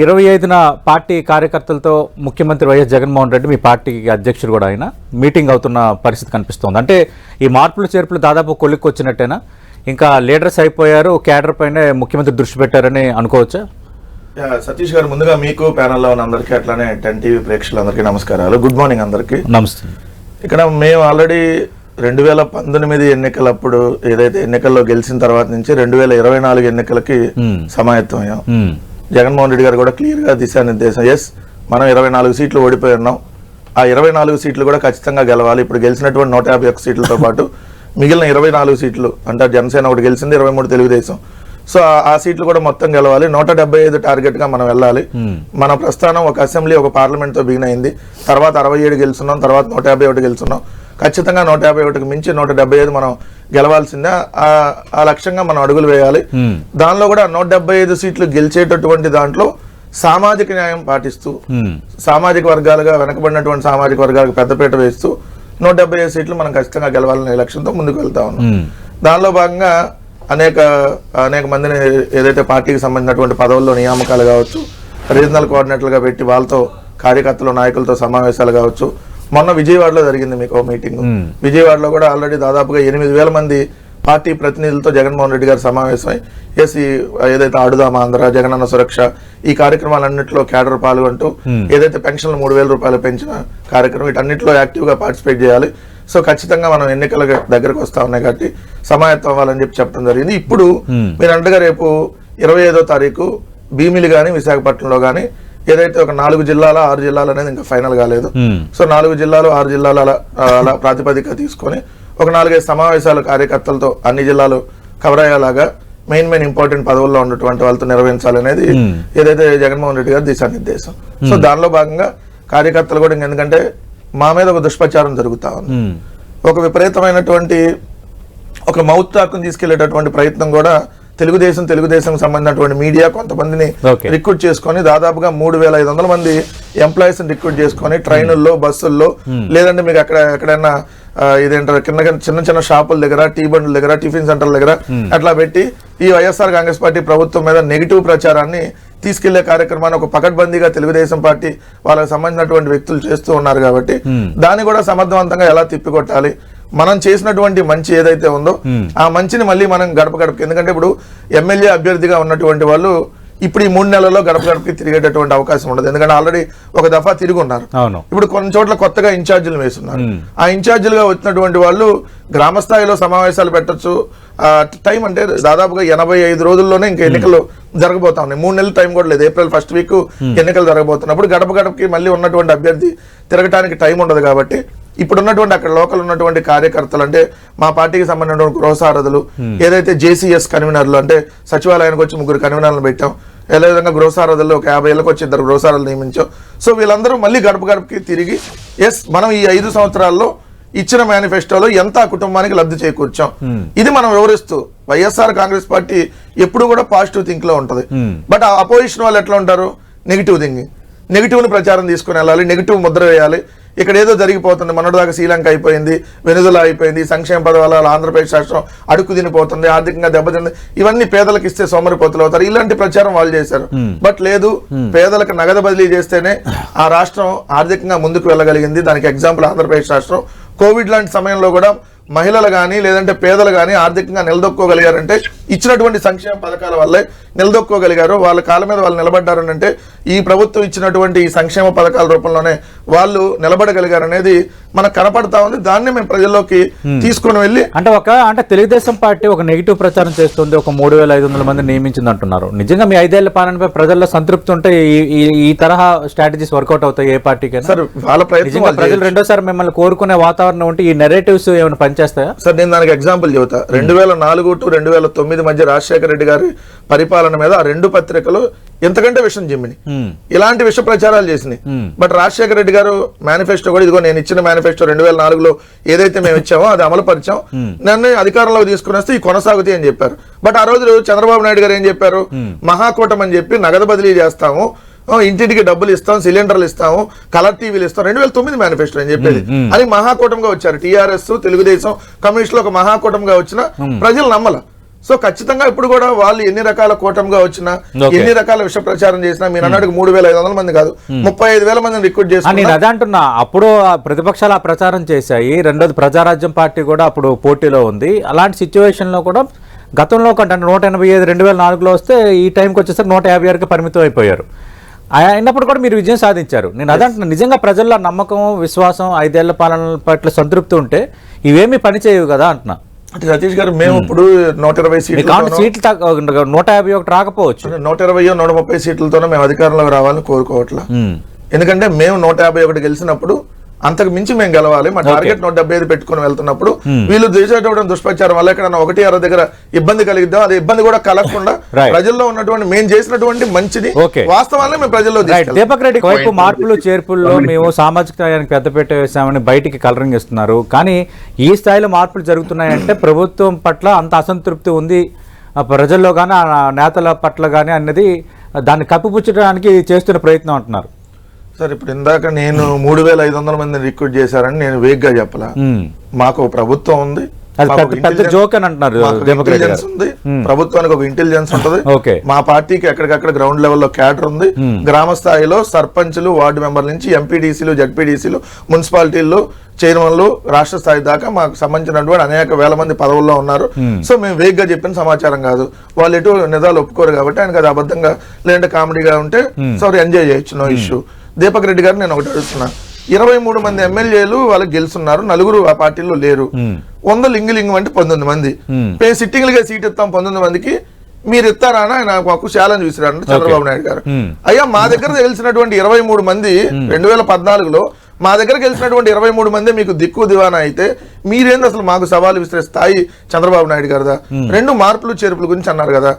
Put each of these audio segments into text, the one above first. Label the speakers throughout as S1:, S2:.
S1: ఇరవై ఐదున పార్టీ కార్యకర్తలతో ముఖ్యమంత్రి వైఎస్ జగన్మోహన్ రెడ్డి మీ పార్టీకి అధ్యక్షుడు కూడా ఆయన. మీటింగ్ అవుతున్న పరిస్థితి కనిపిస్తోంది. అంటే ఈ మార్పులు చేర్పులు దాదాపు కొలిక్కి వచ్చినట్టేనా ఇంకా లీడర్స్ అయిపోయారు క్యాడర్ పైన ముఖ్యమంత్రి దృష్టి పెట్టారని అనుకోవచ్చా?
S2: సతీష్ గారు ముందుగా మీకు ప్యానల్లో ఉన్న అందరికీ అట్లానే టెన్ టీవీ ప్రేక్షకులందరికీ నమస్కారాలు. గుడ్ మార్నింగ్ అందరికీ.
S1: నమస్తే.
S2: ఇక్కడ మేము ఆల్రెడీ రెండు వేల పంతొమ్మిది ఎన్నికలప్పుడు ఏదైతే ఎన్నికల్లో గెలిచిన తర్వాత నుంచి రెండు వేల ఇరవై నాలుగు ఎన్నికలకి
S1: Hmm.
S2: జగన్మోహన్ రెడ్డి గారు కూడా క్లియర్గా దిశానిర్దేశం. ఎస్ మనం ఇరవై నాలుగు సీట్లు ఓడిపోయి ఉన్నాం. ఆ ఇరవై నాలుగు సీట్లు కూడా ఖచ్చితంగా గెలవాలి. ఇప్పుడు గెలిచినటువంటి నూట యాభై ఒక్క సీట్లతో పాటు మిగిలిన ఇరవై నాలుగు సీట్లు అంటే జనసేన ఒకటి గెలిచింది ఇరవై మూడు తెలుగుదేశం. సో ఆ- సీట్లు కూడా మొత్తం గెలవాలి. నూట డెబ్బై ఐదు టార్గెట్గా మనం వెళ్ళాలి.
S1: Hmm.
S2: మన ప్రస్థానం ఒక అసెంబ్లీ ఒక పార్లమెంట్తో బిగిన్ అయింది తర్వాత అరవై ఏడు గెలుచున్నాం తర్వాత నూట యాభై ఒకటి గెలుచున్నాం. ఖచ్చితంగా నూట యాభై ఒకటికి మించి నూట డెబ్బై ఐదు మనం గెలవాల్సిందే. ఆ- లక్ష్యంగా మనం అడుగులు వేయాలి. దానిలో కూడా నూట డెబ్బై ఐదు సీట్లు గెలిచేటటువంటి దాంట్లో సామాజిక న్యాయం పాటిస్తూ సామాజిక వర్గాలుగా వెనకబడినటువంటి సామాజిక వర్గాలకు పెద్దపీట వేస్తూ నూట డెబ్బై ఐదు సీట్లు మనం ఖచ్చితంగా గెలవాలనే లక్ష్యంతో ముందుకు వెళ్తా ఉన్నాం. దానిలో భాగంగా అనేక అనేక మందిని ఏదైతే పార్టీకి సంబంధించినటువంటి పదవుల్లో నియామకాలు కావచ్చు రీజనల్ కోఆర్డినేటర్లుగా పెట్టి వాళ్ళతో కార్యకర్తలు నాయకులతో సమావేశాలు కావచ్చు మొన్న విజయవాడలో జరిగింది మీకు మీటింగ్. విజయవాడలో కూడా ఆల్రెడీ దాదాపుగా ఎనిమిది వేల మంది పార్టీ ప్రతినిధులతో జగన్మోహన్ రెడ్డి గారు సమావేశమై ఈ ఏదైతే ఆడుదాం ఆంధ్ర జగనన్న సురక్ష ఈ కార్యక్రమాలన్నింటిలో క్యాడర్ పాల్గొంటూ. ఏదైతే పెన్షన్లు మూడు వేల రూపాయలు పెంచిన కార్యక్రమం వీటన్నిటిలో యాక్టివ్గా పార్టిసిపేట్ చేయాలి సో ఖచ్చితంగా మనం ఎన్నికల దగ్గరకు వస్తా ఉన్నాయి కాబట్టి సమాయత్తం అవ్వాలని చెప్పి చెప్పడం జరిగింది ఇప్పుడు. మీరు అంటగా రేపు ఇరవై ఐదో తారీఖు భీమిలి కానీ విశాఖపట్నంలో కానీ ఏదైతే ఒక నాలుగు జిల్లాల ఆరు జిల్లాలు అనేది ఇంకా ఫైనల్ కాలేదు. సో నాలుగు జిల్లాలు ఆరు జిల్లాల అలా ప్రాతిపదిక తీసుకొని ఒక నాలుగైదు సమావేశాలు కార్యకర్తలతో అన్ని జిల్లాలు కవర్ అయ్యేలాగా మెయిన్ మెయిన్ ఇంపార్టెంట్ పదవుల్లో ఉన్నటువంటి వాళ్ళతో నిర్వహించాలనేది. ఏదైతే జగన్మోహన్ రెడ్డి గారి దిశానిర్దేశం. సో దానిలో భాగంగా కార్యకర్తలు కూడా ఇంక ఎందుకంటే మా మీద ఒక దుష్ప్రచారం జరుగుతా ఉంది. ఒక విపరీతమైనటువంటి ఒక మౌత్ టాక్ని తీసుకెళ్ళేటటువంటి ప్రయత్నం కూడా తెలుగుదేశం తెలుగుదేశం సంబంధించినటువంటి మీడియా కొంతమందిని. రిక్రూట్ చేసుకొని దాదాపుగా మూడు వేల ఐదు వందల మంది ఎంప్లాయీస్ రిక్రూట్ చేసుకొని ట్రైనుల్లో బస్సుల్లో లేదంటే మీకు అక్కడ ఎక్కడైనా ఇదేంటారు కింద చిన్న చిన్న షాపుల దగ్గర టీ బండ్ల దగ్గర టిఫిన్ సెంటర్ల దగ్గర అట్లా పెట్టి ఈ వైఎస్ఆర్ కాంగ్రెస్ పార్టీ ప్రభుత్వం మీద నెగిటివ్ ప్రచారాన్ని తీసుకెళ్ళే కార్యక్రమాన్ని ఒక పకడ్బందీగా తెలుగుదేశం పార్టీ వాళ్ళకి సంబంధించినటువంటి వ్యక్తులు చేస్తూ ఉన్నారు కాబట్టి
S1: Hmm.
S2: దాన్ని కూడా సమర్థవంతంగా ఎలా తిప్పికొట్టాలి మనం చేసినటువంటి మంచి ఏదైతే ఉందో. ఆ మంచిని మళ్ళీ మనం గడప గడపకి. ఎందుకంటే ఇప్పుడు ఎమ్మెల్యే అభ్యర్థిగా ఉన్నటువంటి వాళ్ళు ఇప్పుడు ఈ మూడు నెలల్లో గడప గడపకి తిరిగేటటువంటి అవకాశం ఉండదు. ఎందుకంటే ఆల్రెడీ ఒక దఫా తిరిగి ఉన్నారు ఇప్పుడు కొన్ని చోట్ల కొత్తగా ఇన్ఛార్జీలు వేస్తున్నారు. ఆ ఇన్ఛార్జీలుగా వచ్చినటువంటి వాళ్ళు గ్రామ స్థాయిలో సమావేశాలు పెట్టొచ్చు. ఆ టైం అంటే దాదాపుగా ఎనభై ఐదు రోజుల్లోనే ఇంకా ఎన్నికలు జరగబోతా ఉన్నాయి. మూడు నెలల టైం కూడా లేదు. ఏప్రిల్ ఫస్ట్ వీక్ ఎన్నికలు జరగబోతున్నప్పుడు గడప గడపకి మళ్ళీ ఉన్నటువంటి అభ్యర్థి తిరగటానికి టైం ఉండదు కాబట్టి ఇప్పుడు ఉన్నటువంటి అక్కడ లోకల్ ఉన్నటువంటి కార్యకర్తలు అంటే మా పార్టీకి సంబంధించినటువంటి గృహసారథులు ఏదైతే జేసీఎస్ కన్వీనర్లు అంటే సచివాలయానికి వచ్చి ముగ్గురు కన్వీనర్లను పెట్టాం. అదే విధంగా గృహసారథుల్లో ఒక యాభై ఏళ్ళకి వచ్చి ఇద్దరు గృహసారథులు నియమించాం. సో వీళ్ళందరూ మళ్ళీ గడప గడపకి తిరిగి ఎస్ మనం ఈ ఐదు సంవత్సరాల్లో ఇచ్చిన మేనిఫెస్టోలో ఎంత కుటుంబానికి లబ్ధి చేకూర్చాం. ఇది మనం వివరిస్తూ వైఎస్ఆర్ కాంగ్రెస్ పార్టీ ఎప్పుడు కూడా పాజిటివ్ థింక్లో ఉంటది.
S1: Hmm.
S2: బట్ ఆ అపోజిషన్ వాళ్ళు ఎట్లా ఉంటారు? నెగిటివ్ థింకింగ్ నెగిటివ్ని ప్రచారం తీసుకుని వెళ్ళాలి నెగిటివ్ ముద్ర వేయాలి. ఇక్కడ ఏదో జరిగిపోతుంది మొన్నటిదాకా శ్రీలంక అయిపోయింది వెనుజులా అయిపోయింది సంక్షేమ పదవాల ఆంధ్రప్రదేశ్ రాష్ట్రం అడుక్కు తినిపోతుంది ఆర్థికంగా దెబ్బతింది. ఇవన్నీ పేదలకు ఇస్తే సోమరిపోతులు అవుతారు. ఇలాంటి ప్రచారం వాళ్ళు చేశారు. బట్ లేదు పేదలకు నగదు బదిలీ చేస్తేనే ఆ రాష్ట్రం ఆర్థికంగా ముందుకు వెళ్ళగలిగింది. దానికి ఎగ్జాంపుల్ ఆంధ్రప్రదేశ్ రాష్ట్రం. కోవిడ్ లాంటి సమయంలో కూడా మహిళలు కానీ లేదంటే పేదలు కానీ ఆర్థికంగా నిలదొక్కోగలిగారంటే ఇచ్చినటువంటి సంక్షేమ పథకాల వల్లే నిలదొక్కోగలిగారు. వాళ్ళ కాళ్ళ మీద వాళ్ళు నిలబడ్డారు అంటే ఈ ప్రభుత్వం ఇచ్చినటువంటి ఈ సంక్షేమ పథకాల రూపంలోనే వాళ్ళు నిలబడగలిగారు అనేది మనకు కనపడతా ఉంది. దాన్ని మేము ప్రజల్లోకి తీసుకొని వెళ్ళి
S1: అంటే ఒక అంటే తెలుగుదేశం పార్టీ ఒక నెగిటివ్ ప్రచారం చేస్తుంది. ఒక మూడు వేల ఐదు వందల మంది నియమించింది అంటున్నారు నిజంగా మీ ఐదేళ్ళ పాలనపై ప్రజల్లో సంతృప్తి ఉంటే ఈ- తరహా స్ట్రాటజీస్ వర్కౌట్ అవుతాయి ఏ పార్టీకైనా?
S2: సార్ వాళ్ళ ప్రయత్నం
S1: నిజంగా
S2: వాళ్ళు
S1: ప్రజలు రెండోసారి మిమ్మల్ని కోరుకునే వాతావరణం ఉంటే ఈ నెరేటివ్స్ ఏమైనా పనిచేస్తాయా
S2: సార్ నేను దానికి ఎగ్జాంపుల్ చెబుతా. రెండు వేల నాలుగు టు రెండు వేల తొమ్మిది మధ్య రాజశేఖర రెడ్డి గారి పరిపాలన మీద ఆ రెండు పత్రికలు ఎంతకంటే విషయం జిమ్మిని. ఇలాంటి విష ప్రచారాలు చేసినాయి. బట్ రాజశేఖర రెడ్డి గారు మేనిఫెస్టో కూడా ఇదిగో నేను ఇచ్చిన మేనిఫెస్టో రెండు వేల నాలుగులో ఏదైతే మేము ఇచ్చామో అది అమలు పరిచాం. నన్ను అధికారంలోకి తీసుకుని వస్తే ఈ కొనసాగుతాయి అని చెప్పారు. బట్ ఆ రోజు చంద్రబాబు నాయుడు గారు ఏం చెప్పారు? మహాకూటం అని చెప్పి నగదు బదిలీ చేస్తాము. ఇంటింటికి డబ్బులు ఇస్తాం సిలిండర్లు ఇస్తాము కలర్ టీవీలు ఇస్తాం. రెండు వేల తొమ్మిది మేనిఫెస్టో అని చెప్పేది. అని మహాకూటంగా వచ్చారు. టీఆర్ఎస్ తెలుగుదేశం కమ్యూనిస్టులు ఒక మహాకూటంగా వచ్చిన ప్రజలు నమ్మల. సో ఖచ్చితంగా ఇప్పుడు కూడా వాళ్ళు ఎన్ని రకాల కూటమిగా వచ్చినా. ఎన్ని రకాల విష ప్రచారం చేసినా మీరు అన్నట్టుగా మూడు వేల ఐదు వందల మంది కాదు ముప్పై ఐదు వేల మందిని రిక్రూట్ చేసుకున్నా
S1: నేను అదే అంటున్నా. అప్పుడు ప్రతిపక్షాలు ఆ ప్రచారం చేశాయి. రెండోది ప్రజారాజ్యం పార్టీ కూడా అప్పుడు పోటీలో ఉంది. అలాంటి సిచ్యువేషన్లో కూడా గతంలో కంటే నూట ఎనభై ఐదు రెండు వేల నాలుగులో వస్తే ఈ టైంకి వచ్చేసరికి నూట యాభై ఆరుకి పరిమితం అయిపోయారు. అయినప్పుడు కూడా మీరు విజయం సాధించారు. నేను అదే అంటున్నా నిజంగా ప్రజల్లో నమ్మకం విశ్వాసం ఐదేళ్ళ పాలన పట్ల సంతృప్తి ఉంటే ఇవేమీ పని చేయవు కదా అంటున్నా.
S2: అంటే సతీష్ గారు మేము ఇప్పుడు నూట ఇరవై సీట్లు
S1: సీట్లు నూట యాభై ఒకటి రాకపోవచ్చు.
S2: నూట ఇరవై నూట ముప్పై సీట్లతోనే మేము అధికారంలోకి రావాలని కోరుకోవట్లా.
S1: ఉమ్.
S2: ఎందుకంటే మేము నూట యాభై ఒకటి గెలిచినప్పుడు అంతకు మించి మేము గెలవాలి. మా టార్గెట్ నూట డెబ్బై ఐదు పెట్టుకుని వెళ్తున్నప్పుడు వీళ్ళు చేసేటప్పుడు దుష్ప్రచారం వల్ల ఎక్కడ ఒకటి అర దగ్గర ఇబ్బంది కలిగిద్దాం అది ఇబ్బంది కూడా కలగకుండా. ప్రజల్లో ఉన్నటువంటి మేము చేసినటువంటి
S1: Okay.
S2: వాస్తవాన్ని మేము ప్రజల్లో.
S1: దీపక్ రెడ్డి వైపు మార్పులు చేర్పుల్లో మేము సామాజిక న్యాయానికి పెద్దపీట వేసామని బయటికి కలరింగ్ ఇస్తున్నారు. కానీ ఈ స్థాయిలో మార్పులు జరుగుతున్నాయంటే ప్రభుత్వం పట్ల అంత అసంతృప్తి ఉంది. ప్రజల్లో కానీ ఆ నేతల పట్ల కానీ అన్నది దాన్ని కప్పిపుచ్చడానికి చేస్తున్న ప్రయత్నం అంటున్నారు.
S2: సార్ ఇప్పుడు ఇందాక నేను మూడు వేల ఐదు వందల మందిని రిక్రూట్ చేశారని నేను వేగ్గా చెప్పలా. మాకు ప్రభుత్వం ఉంది.
S1: పెద్ద జోక్ అని అంటున్నారు
S2: ఇంటెలిజెన్స్ ఉంది. ప్రభుత్వానికి ఒక ఇంటెలిజెన్స్ ఉంటది.
S1: ఓకే.
S2: మా పార్టీకి ఎక్కడికక్కడ గ్రౌండ్ లెవెల్లో క్యాడర్ ఉంది. గ్రామ స్థాయిలో సర్పంచ్లు వార్డు మెంబర్ నుంచి ఎంపీడీసీలు జడ్పీడీసీలు మున్సిపాలిటీలు చైర్మన్లు రాష్ట్ర స్థాయి దాకా మాకు సంబంధించినటువంటి అనేక వేల మంది పదవుల్లో ఉన్నారు. సో మేము వేగ్గా చెప్పిన సమాచారం కాదు. వాళ్ళు ఎటు నిజాలు ఒప్పుకోరు కాబట్టి ఆయనకు అది అబద్ధంగా లేదంటే కామెడీగా ఉంటే సారీ ఎంజాయ్ చేయొచ్చు నో ఇష్యూ దీపక్ రెడ్డి గారు నేను ఒకటి అడుగుతున్నా. ఇరవై మూడు మంది ఎమ్మెల్యేలు వాళ్ళకి గెలుస్తున్నారు. నలుగురు ఆ పార్టీలో లేరు. వంద లింగు లింగం అంటే పంతొమ్మిది మంది. మేము. సిట్టింగ్లుగా సీట్ ఇస్తాం పంతొమ్మిది మందికి. మీరు ఇస్తారా ఆయన మాకు ఛాలెంజ్ విసిరారు చంద్రబాబు నాయుడు గారు. అయ్యా మా దగ్గర గెలిచినటువంటి ఇరవై మూడు మంది రెండు వేల పద్నాలుగులో మా దగ్గర గెలిచినటువంటి ఇరవై మూడు మంది మీకు దిక్కు దివానా అయితే మీరేంది అసలు మాకు సవాలు విసిరే స్థాయి చంద్రబాబు నాయుడు గారిదా? రెండు మార్పులు చేర్పుల గురించి అన్నారు కదా.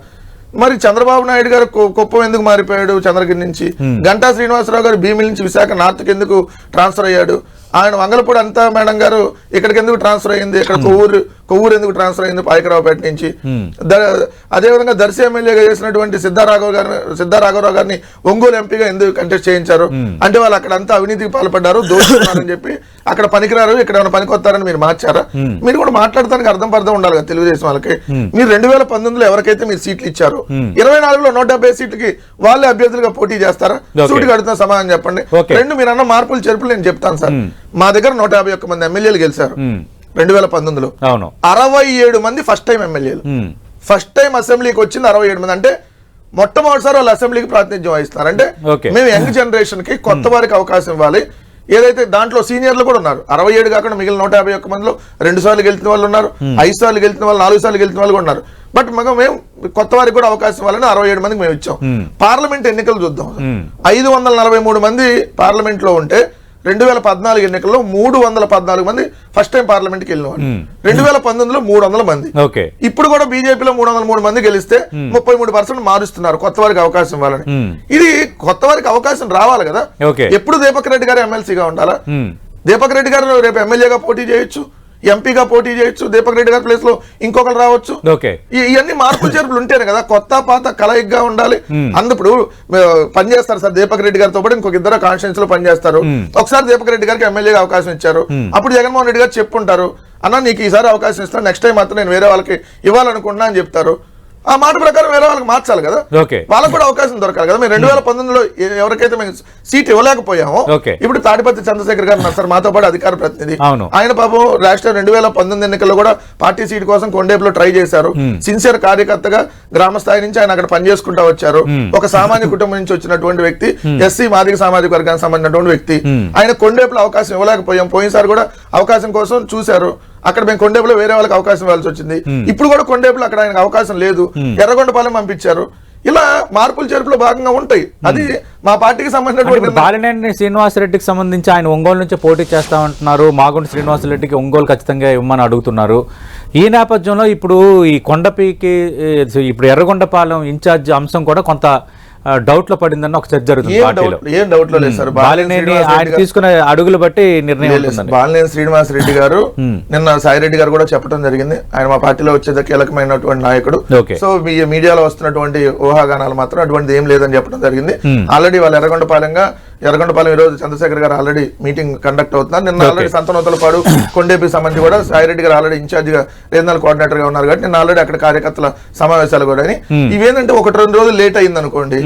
S2: మరి చంద్రబాబు నాయుడు గారు కుప్పం ఎందుకు మారిపోయాడు చంద్రగిరి నుంచి? గంటా శ్రీనివాసరావు గారు భీమిలి నుంచి విశాఖ నార్త్కి ఎందుకు ట్రాన్స్ఫర్ అయ్యాడు? ఆయన వంగలపూడి అంతా మేడం గారు ఇక్కడికి ఎందుకు ట్రాన్స్ఫర్ అయింది ఇక్కడ కొవ్వూరు కొవ్వూరు ఎందుకు ట్రాన్స్ఫర్ అయింది? పాయకరావుపేట నుంచి. అదేవిధంగా దర్శి ఎమ్మెల్యేగా చేసినటువంటి సిద్ధారాఘవ గారిని సిద్ధారాఘవరావు గారిని ఒంగోలు ఎంపీగా ఎందుకు కంటెస్ట్ చేయించారు? అంటే వాళ్ళు అక్కడ అంతా అవినీతికి పాల్పడ్డారు దోషున్నారని చెప్పి అక్కడ పనికిరారు ఇక్కడ ఏమైనా పనికొస్తారని మీరు మార్చారా? మీరు కూడా మాట్లాడటానికి అర్థం పర్థం ఉండాలి కదా తెలుగుదేశం వాళ్ళకి. మీరు రెండు వేల పంతొమ్మిదిలో ఎవరికైతే మీరు సీట్లు ఇచ్చారో ఇరవై నాలుగులో నూట డెబ్బై సీట్లకి వాళ్ళే అభ్యర్థులుగా పోటీ చేస్తారా. సూటిగా అడుగుతున్న సమాధానం చెప్పండి. రెండు మీరు అన్న మార్పులు చేర్పులు నేను చెప్తాను సార్. మా దగ్గర నూట యాభై ఒక్క మంది ఎమ్మెల్యేలు గెలిచారు. రెండు వేల పంతొమ్మిదిలో.
S1: అవును.
S2: అరవై ఏడు మంది ఫస్ట్ టైం ఎమ్మెల్యేలు. ఫస్ట్ టైం అసెంబ్లీకి వచ్చింది అరవై ఏడు మంది. అంటే మొట్టమొదటిసారి వాళ్ళు అసెంబ్లీకి ప్రాతినిధ్యం వహిస్తున్నారు. అంటే. మేము యంగ్ జనరేషన్కి కొత్త వారికి అవకాశం ఇవ్వాలి. ఏదైతే దాంట్లో సీనియర్లు కూడా ఉన్నారు. అరవై ఏడు కాకుండా మిగిలిన నూట యాభై ఒక్క మందిలో రెండు సార్లు గెలిచిన వాళ్ళు ఉన్నారు. ఐదు సార్లు గెలిచిన వాళ్ళు నాలుగు సార్లు గెలిచిన వాళ్ళు కూడా ఉన్నారు. బట్ మగ మేము కొత్త వారికి కూడా అవకాశం ఇవ్వాలని అరవై ఏడు మందికి మేము ఇచ్చాం. పార్లమెంట్ ఎన్నికలు చూద్దాం. ఐదు వందల నలభై మూడు మంది పార్లమెంట్లో ఉంటే రెండు వేల పద్నాలుగు ఎన్నికల్లో మూడు వందల పద్నాలుగు మంది ఫస్ట్ టైం పార్లమెంట్కి వెళ్ళిన వాళ్ళు. రెండు వేల పంతొమ్మిదిలో మూడు వందల మంది.
S1: ఓకే.
S2: ఇప్పుడు కూడా బీజేపీలో మూడు వందల మూడు మంది గెలిస్తే ముప్పై మూడు పర్సెంట్ మారుస్తున్నారు కొత్త వారికి అవకాశం ఇవ్వాలని.
S1: Hmm.
S2: ఇది కొత్త వారికి అవకాశం రావాలి కదా. ఎప్పుడు దీపక్ రెడ్డి గారు ఎమ్మెల్సీగా ఉండాలా. దీపక్ రెడ్డి గారు రేపు ఎమ్మెల్యేగా పోటీ చేయొచ్చు? ఎంపీగా పోటీ చేయొచ్చు దీపక్ రెడ్డి గారి ప్లేస్లో ఇంకొకరు రావచ్చు. ఇవన్నీ మార్పులు చేర్పులు ఉంటేనే కదా కొత్త పాత కలయిగ్గా ఉండాలి. అందుప్పుడు పని చేస్తారు సార్ దీపక్ రెడ్డి గారితో పాటు ఇంకొక ఇద్దరు కాన్స్టిట్యూన్స్లో పనిచేస్తారు ఒకసారి దీపక్ రెడ్డి గారికి ఎమ్మెల్యేగా అవకాశం ఇచ్చారు. అప్పుడు జగన్మోహన్ రెడ్డి గారు చెప్పుంటారు అన్న నీకు ఈసారి అవకాశం ఇస్తాను నెక్స్ట్ టైం మాత్రం నేను వేరే వాళ్ళకి ఇవ్వాలనుకుంటున్నా అని చెప్తారు. ఆ మాట ప్రకారం వేరే వాళ్ళకి మార్చాలి కదా. వాళ్ళకు కూడా అవకాశం దొరకాలి కదా. మేము రెండు వేల పంతొమ్మిదిలో ఎ- ఎవరికైతే మేము సీట్ ఇవ్వలేకపోయామో. ఇప్పుడు తాడిపత్రి చంద్రశేఖర్ గారు సార్ మాతో పాటు అధికార ప్రతినిధి. ఆయన పాపం రాష్ట్ర రెండు వేల పంతొమ్మిది ఎన్నికల్లో కూడా పార్టీ సీట్ కోసం కొండేపులో ట్రై చేశారు. సిన్సియర్ కార్యకర్తగా గ్రామ స్థాయి నుంచి ఆయన అక్కడ పనిచేసుకుంటా వచ్చారు. ఒక సామాన్య కుటుంబం నుంచి వచ్చినటువంటి వ్యక్తి ఎస్సీ మాదిక సామాజిక వర్గానికి సంబంధించినటువంటి వ్యక్తి. ఆయన కొండేపులో అవకాశం ఇవ్వలేకపోయాం. పోయినసారి కూడా అవకాశం కోసం చూశారు. అక్కడ మేము కొండేపులో వేరే వాళ్ళకి అవకాశం ఇవ్వాల్సి వచ్చింది. ఇప్పుడు కూడా కొండేపులో అక్కడ ఆయనకు అవకాశం లేదు. ఎర్రగొండపాలెం పంపించారు. ఇలా మార్పులు చేర్పులు భాగంగా ఉంటాయి. అది మా పార్టీకి సంబంధించినటువంటి
S1: ఇప్పుడు బాలినేని శ్రీనివాసరెడ్డికి సంబంధించి ఆయన ఒంగోలు నుంచి పోటీ చేస్తామంటున్నారు మాగుంటి శ్రీనివాసరెడ్డికి ఒంగోలు ఖచ్చితంగా ఇవ్వమని అడుగుతున్నారు. ఈ నేపథ్యంలో ఇప్పుడు ఈ కొండపీకి ఇప్పుడు ఎర్రగొండపాలెం ఇన్ఛార్జ్ అంశం కూడా కొంత డౌట్లో పడిందని ఒక చర్చ జరుగుతుంది
S2: ఏం
S1: పార్టీలో.
S2: డౌట్ ఏం డౌట్లో లేదు సార్?
S1: బాలినేని ఆయన తీసుకునే అడుగులు బట్టి నిర్ణయం
S2: బాలినేని శ్రీనివాస్ రెడ్డి గారు నిన్న సాయి రెడ్డి గారు కూడా చెప్పడం జరిగింది. ఆయన మా పార్టీలో వచ్చేది కీలకమైనటువంటి నాయకుడు. సో మీడియాలో వస్తున్నటువంటి ఊహాగానాలు మాత్రం అటువంటిది ఏం లేదని చెప్పడం జరిగింది. ఆల్రెడీ వాళ్ళు ఎర్రగొండపాలెంగా ఎర్రగొండపాలెం ఈ రోజు చంద్రశేఖర్ గారు ఆల్రెడీ మీటింగ్ కండక్ట్ అవుతున్నారు నిన్న. ఆల్రెడీ సంతనోతలపాడు కొండేపి సంబంధించి కూడా సాయిరెడ్డి గారు ఆల్రెడీ ఇన్ఛార్జ్గా రీజనల్ కోఆర్డినేటర్గా ఉన్నారు కాబట్టి నిన్న ఆల్రెడీ అక్కడ కార్యకర్తల సమావేశాలు కూడా అని. ఇవేంటంటే ఒకటి రెండు రోజులు లేట్ అయింది అనుకోండి.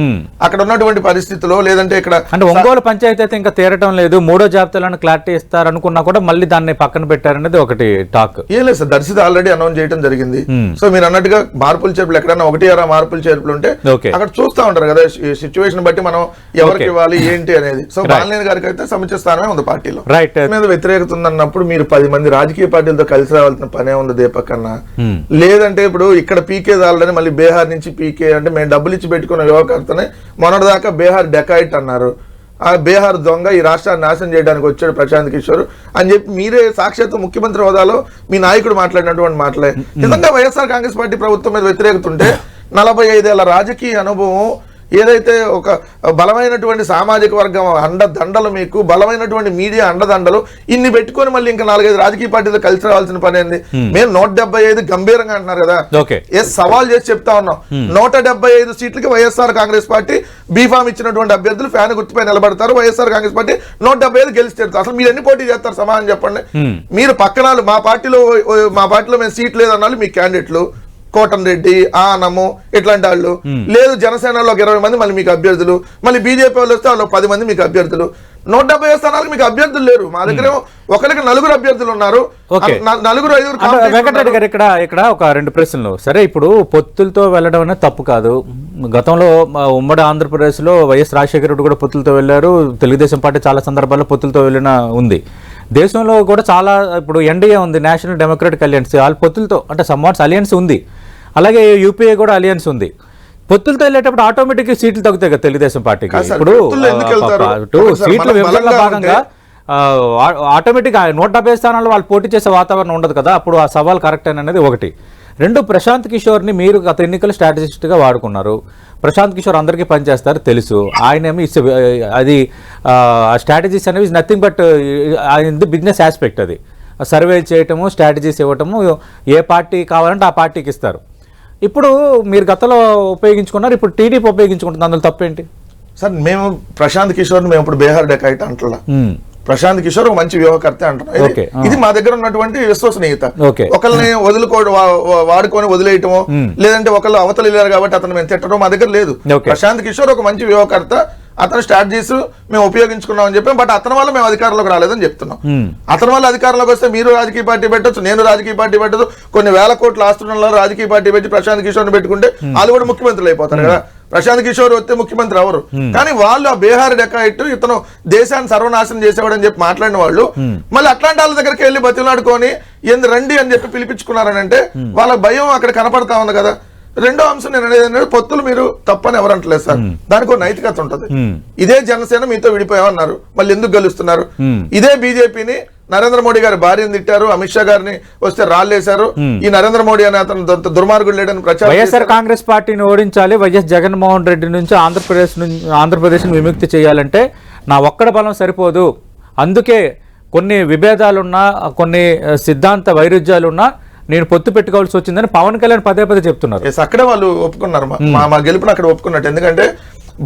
S2: అక్కడ ఉన్నటువంటి పరిస్థితిలో లేదంటే ఇక్కడ
S1: అంటే ఒంగోలు పంచాయతీ అయితే ఇంకా తీరటం లేదు మూడో జాబితాలను క్లారిటీ ఇస్తారనుకున్నా కూడా మళ్ళీ దాన్ని పక్కన పెట్టారనేది ఒకటి టాక్
S2: ఏం లేదు సార్ దర్శిత ఆల్రెడీ అనౌన్స్ చేయడం జరిగింది. సో మీరు అన్నట్టుగా మార్పులు చేర్పులు ఎక్కడైనా ఒకటి అరా మార్పులు చేర్పులు ఉంటే. అక్కడ చూస్తా ఉంటారు కదా సిచ్యువేషన్ బట్టి మనం ఎవరికి. ఇవ్వాలి ఏంటి అనేది. సో. బాలినేని గారికి అయితే సముచిత స్థానమే ఉంది పార్టీలో.
S1: రైట్
S2: మీద వ్యతిరేకత ఉందన్నప్పుడు మీరు పది మంది రాజకీయ పార్టీలతో కలిసి రావాల్సిన పనే ఉంది దీపక్ అన్న
S1: Hmm.
S2: లేదంటే ఇప్పుడు ఇక్కడ పీకే దాలని మళ్ళీ బీహార్ నుంచి పీకే అంటే మేము డబ్బులు ఇచ్చి పెట్టుకున్న యువకర్తనే మొన్నటిదాకా బీహార్ డెకాయిట్ అన్నారు. ఆ బీహార్ దొంగ ఈ రాష్ట్రాన్ని నాశనం చేయడానికి వచ్చాడు ప్రశాంత్ కిషోర్ అని చెప్పి మీరే సాక్షాత్తు ముఖ్యమంత్రి హోదాలో మీ నాయకుడు మాట్లాడినటువంటి మాటలే. నిజంగా వైఎస్ఆర్ కాంగ్రెస్ పార్టీ ప్రభుత్వం మీద వ్యతిరేకత ఉంటే నలభై ఐదేళ్ళ రాజకీయ అనుభవం ఏదైతే ఒక బలమైనటువంటి సామాజిక వర్గం అండదండలు మీకు బలమైనటువంటి మీడియా అండదండలు ఇన్ని పెట్టుకొని మళ్ళీ ఇంకా నాలుగైదు రాజకీయ పార్టీలు కలిసి రావాల్సిన పని ఏంది? మేము నూట డెబ్బై ఐదు గంభీరంగా అంటున్నారు కదా.
S1: ఓకే.
S2: ఎస్ సవాల్ చేసి చెప్తా ఉన్నాం. నూట డెబ్బై ఐదు సీట్లకి YSR Congress party B form ఇచ్చినటువంటి అభ్యర్థులు ఫ్యాన్ గుర్తుపై నిలబడతారు. వైఎస్ఆర్ కాంగ్రెస్ పార్టీ నూట డెబ్బై ఐదు గెలిచి అసలు మీరు ఎన్ని పోటీ చేస్తారు సమాధానం చెప్పండి. మీరు పక్కన మా పార్టీలో మా పార్టీలో మేము సీట్ లేదన్నాళ్ళు మీ క్యాండిడేట్లు కోటన్ రెడ్డి ఆనము ఇట్లాంటి వాళ్ళు. లేదు జనసేనలో ఒక ఇరవై మంది మళ్ళీ మీకు అభ్యర్థులు. మళ్ళీ బీజేపీ వాళ్ళు వస్తే వాళ్ళు పది మంది మీకు అభ్యర్థులు. నూట డెబ్బై స్థానాలకు మీకు అభ్యర్థులు లేరు. మా దగ్గర ఒకరికి నలుగురు అభ్యర్థులు ఉన్నారు. నలుగురు ఐదుగురు
S1: వెంకటరెడ్డి. గారు ఇక్కడ ఇక్కడ ఒక రెండు ప్రశ్నలు. సరే ఇప్పుడు పొత్తులతో వెళ్ళడం అనేది తప్పు కాదు. గతంలో ఉమ్మడి ఆంధ్రప్రదేశ్లో వైఎస్ రాజశేఖర రెడ్డి కూడా పొత్తులతో వెళ్ళారు. తెలుగుదేశం పార్టీ చాలా సందర్భాల్లో పొత్తులతో వెళ్ళిన ఉంది. దేశంలో కూడా చాలా ఇప్పుడు ఎన్డీఏ ఉంది నేషనల్ డెమోక్రటిక్ అలియన్స్. వాళ్ళ పొత్తులతో అంటే సమ్వాట్స్ అలియన్స్ ఉంది. అలాగే యూపీఏ కూడా అలియన్స్ ఉంది. పొత్తులతో వెళ్ళేటప్పుడు ఆటోమేటిక్ సీట్లు తగ్గుతాయి కదా తెలుగుదేశం పార్టీకి. ఇప్పుడు సీట్ల విభజనలో
S2: బలంగా
S1: భాగంగా ఆటోమేటిక్ నూట డెబ్బై స్థానాల్లో వాళ్ళు పోటీ చేసే వాతావరణం ఉండదు కదా అప్పుడు ఆ సవాల్ కరెక్ట్ అనేది ఒకటి. రెండు ప్రశాంత్ కిషోర్ని మీరు గత ఎన్నికల స్ట్రాటజిస్ట్గా వాడుకున్నారు. ప్రశాంత్ కిషోర్ అందరికీ పనిచేస్తారు తెలుసు. ఆయన ఏమి ఇట్స్ అది ఆ స్ట్రాటజీస్ అనేవి నథింగ్ బట్ బిజినెస్ ఆస్పెక్ట్ అది. సర్వే చేయటము స్ట్రాటజీస్ ఇవ్వటము ఏ పార్టీ కావాలంటే ఆ పార్టీకి ఇస్తారు. ఇప్పుడు మీరు గతంలో ఉపయోగించుకున్నారు ఇప్పుడు టీడీపీ ఉపయోగించుకుంటుంది అందులో తప్పేంటి?
S2: సార్ మేము ప్రశాంత్ కిషోర్ మేము ఇప్పుడు బీహార్ డెకాయిట్ అంటున్నా
S1: మ్మ్.
S2: ప్రశాంత్ కిషోర్ ఒక మంచి వ్యూహకర్త అంటున్నాం ఇది- మా దగ్గర ఉన్నటువంటి విశ్వసనీయత. ఒకరిని వదులుకోవడం వాడుకొని వదిలేయటము లేదంటే ఒకళ్ళు అవతల వెళ్ళారు కాబట్టి అతను మేము తిట్టడం మా దగ్గర లేదు. ప్రశాంత్ కిషోర్ ఒక మంచి వ్యూహకర్త అతను స్ట్రాటజీస్ మేము ఉపయోగించుకున్నాం అని చెప్పాం బట్ అతని వల్ల మేము అధికారంలోకి రాలేదని చెప్తున్నాం. అతని వల్ల అధికారంలోకి వస్తే మీరు రాజకీయ పార్టీ పెట్టొచ్చు నేను రాజకీయ పార్టీ పెట్టదు. కొన్ని వేల కోట్ల ఆస్తున్న రాజకీయ పార్టీ పెట్టి ప్రశాంత్ కిషోర్ పెట్టుకుంటే వాళ్ళు కూడా ముఖ్యమంత్రులు అయిపోతారు కదా. ప్రశాంత్ కిషోర్ వస్తే ముఖ్యమంత్రి అవరు కానీ వాళ్ళు ఆ బీహార్ డెకాయిట్ ఇతను దేశాన్ని సర్వనాశనం చేసేవాడని చెప్పి మాట్లాడిన వాళ్ళు మళ్ళీ అట్లాంటి వాళ్ళ దగ్గరికి వెళ్ళి బతిలాడుకొని ఏంది రండి అని చెప్పి పిలిపించుకున్నారని అంటే వాళ్ళ భయం అక్కడ కనపడతా ఉంది కదా. రెండో అంశం నేను అనేది ఏంటంటే పొత్తులు మీరు తప్పని ఎవరంటలేదు సార్. దానికి ఒక నైతికత ఉంటది. ఇదే జనసేన మీతో విడిపోయామన్నారు. మళ్ళీ ఎందుకు గెలుస్తున్నారు. ఇదే బీజేపీని నరేంద్ర మోడీ గారి భార్యను తిట్టారు అమిత్ షా గారిని వస్తే రాళ్ళేశారు. ఈ నరేంద్ర మోడీ అనే అతను దుర్- దుర్మార్గుడు లేడని ప్రచారం
S1: వైఎస్ఆర్. కాంగ్రెస్ పార్టీని ఓడించాలి వైఎస్ జగన్మోహన్ రెడ్డి నుంచి ఆంధ్రప్రదేశ్ నుంచి ఆంధ్రప్రదేశ్ని విముక్తి చేయాలంటే నా ఒక్కడ బలం సరిపోదు. అందుకే కొన్ని విభేదాలున్నా కొన్ని సిద్ధాంత వైరుధ్యాలున్నా నేను పొత్తు పెట్టుకోవాల్సి వచ్చిందని పవన్ కళ్యాణ్ పదే పదే చెప్తున్నారు.
S2: అక్కడే వాళ్ళు ఒప్పుకున్నారు మా- మా మా గెలుపుని అక్కడ ఒప్పుకున్నట్టు. ఎందుకంటే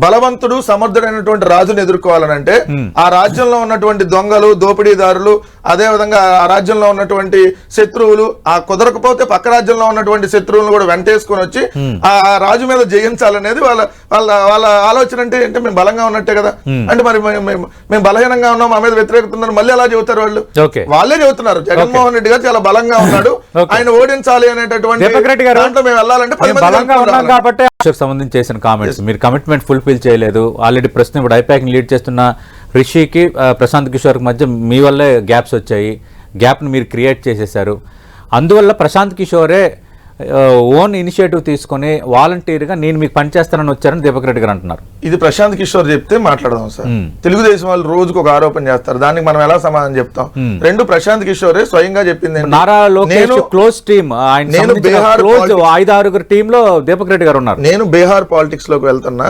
S2: బలవంతుడు సమర్థుడైనటువంటి రాజును ఎదుర్కోవాలనంటే ఆ రాజ్యంలో ఉన్నటువంటి దొంగలు దోపిడీదారులు అదే విధంగా ఆ రాజ్యంలో ఉన్నటువంటి శత్రువులు ఆ కుదరకపోతే పక్క రాజ్యంలో ఉన్నటువంటి శత్రువులను కూడా వెంటేసుకొని వచ్చి ఆ ఆ రాజు మీద జయించాలనేది వాళ్ళ వాళ్ళ వాళ్ళ ఆలోచన అంటే అంటే మేము బలంగా ఉన్నట్టే కదా. అంటే మరి మేము- బలహీనంగా ఉన్నాం మా మీద వ్యతిరేకత ఉందని మళ్ళీ అలా చెబుతారు వాళ్ళు? వాళ్ళే చెబుతున్నారు. జగన్మోహన్ రెడ్డి గారు చాలా బలంగా ఉన్నాడు. ఆయన ఓడించాలి అనేటటువంటి దాంట్లో మేము వెళ్ళాలంటే.
S1: కాబట్టి సంబంధించి చేసిన కామెంట్స్ మీరు కమిట్మెంట్ ఫుల్ఫిల్ చేయలేదు. ఆల్రెడీ ప్రస్తుతం ఇప్పుడు ఐపాక్ లీడ్ చేస్తున్న రిషికి ప్రశాంత్ కిషోర్ మధ్య మీ వల్లే గ్యాప్స్ వచ్చాయి. గ్యాప్ని మీరు క్రియేట్ చేసేసారు. అందువల్ల ప్రశాంత్ కిషోరే ఓన్ ఇనిషియేటివ్ తీసుకొని వాలంటీర్గా నేను మీకు పనిచేస్తానని వచ్చారని దీపక్ రెడ్డి గారు అంటున్నారు.
S2: ఇది ప్రశాంత్ కిషోర్ చెప్తే మాట్లాడదాం సార్. తెలుగుదేశం వాళ్ళు రోజుకు ఒక ఆరోపణ చేస్తారు. దానికి మనం ఎలా సమాధానం చెప్తాం? రెండు ప్రశాంత్ కిషోరే స్వయంగా చెప్పింది?
S1: నారా లోకేష్ క్లోజ్ టీమ్
S2: నేను బీహార్
S1: ఐదు ఆరుగురు టీంలో దీపక్ రెడ్డి గారు ఉన్నారు.
S2: నేను బీహార్ పాలిటిక్స్లోకి వెళ్తున్నా.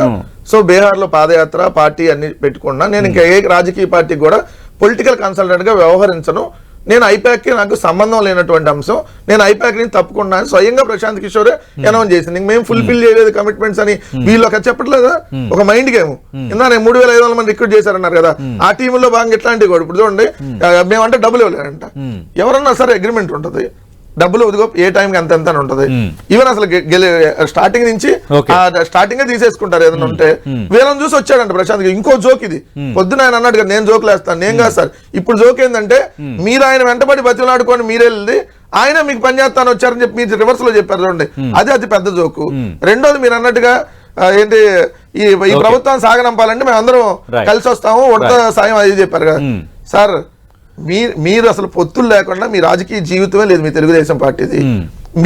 S2: సో బీహార్లో పాదయాత్ర పార్టీ అన్ని పెట్టుకున్నా. నేను ఇంకా ఏ రాజకీయ పార్టీకి కూడా పొలిటికల్ కన్సల్టెంట్గా వ్యవహరించను. నేను ఐపాక్కి నాకు సంబంధం లేనటువంటి అంశం. నేను ఐపాక్ని తప్పుకున్నా అని స్వయంగా ప్రశాంత్ కిషోర్ అనౌన్స్ చేసింది. మేము ఫుల్ఫిల్ చేయలేదు కమిట్మెంట్స్ అని వీళ్ళు ఒక చెప్పట్లేదా? ఒక మైండ్ గేమ్ ఇందా నేను మూడు వేల ఐదు వందల మంది రిక్రూట్ చేశారన్నారు కదా. ఆ టీంలో భాగంగా ఎట్లాంటివి కూడా ఇప్పుడు చూడండి మేమంటే డబ్బులు ఇవ్వలేదంట. ఎవరన్నా సరే అగ్రిమెంట్ ఉంటుంది. డబ్బులు ఇదిగో ఏ టైంకి ఎంత అని ఉంటుంది. ఈవెన్ అసలు స్టార్టింగ్ నుంచి. స్టార్టింగ్ తీసేసుకుంటారు ఏదైనా ఉంటే. వీళ్ళని చూసి వచ్చాడంట ప్రశాంత్ ఇంకో జోక్ ఇది. పొద్దున ఆయన అన్నాడు కదా నేను జోకులు వేస్తాను నేను కాదు సార్. ఇప్పుడు జోక్ ఏంటంటే మీరు ఆయన వెంటబడి బతిలాడుకొని మీరే వెళ్ళి ఆయన మీకు పని చేస్తాను వచ్చారని చెప్పి మీరు రివర్స్లో చెప్పారు చూడండి. అది అతి పెద్ద జోకు. రెండోది మీరు అన్నట్టుగా ఏంటి ఈ ఈ ప్రభుత్వం సాగనంపాలంటే మేము అందరం
S1: Right.
S2: కలిసి వస్తాము ఉడత సాయం అది చెప్పారు కదా. సార్ మీరు మీరు అసలు పొత్తులు లేకుండా మీ రాజకీయ జీవితమే లేదు మీ తెలుగుదేశం పార్టీది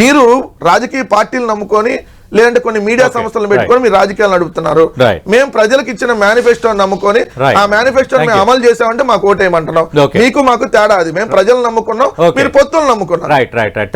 S2: మీరు రాజకీయ పార్టీలు నమ్ముకొని లేదంటే కొన్ని మీడియా సంస్థలను పెట్టుకొని మీరు రాజకీయాలు నడుపుతున్నారు. మేము ప్రజలకు ఇచ్చిన మేనిఫెస్టో నమ్ముకొని. ఆ మేనిఫెస్టో మేము. అమలు చేసామంటే మాకు ఓటేయమంటున్నాం. మీకు మాకు తేడా అది మేము ప్రజలు నమ్ముకున్నాం. మీరు పొత్తులు నమ్ముకున్నారు
S1: రైట్ రైట్ రైట్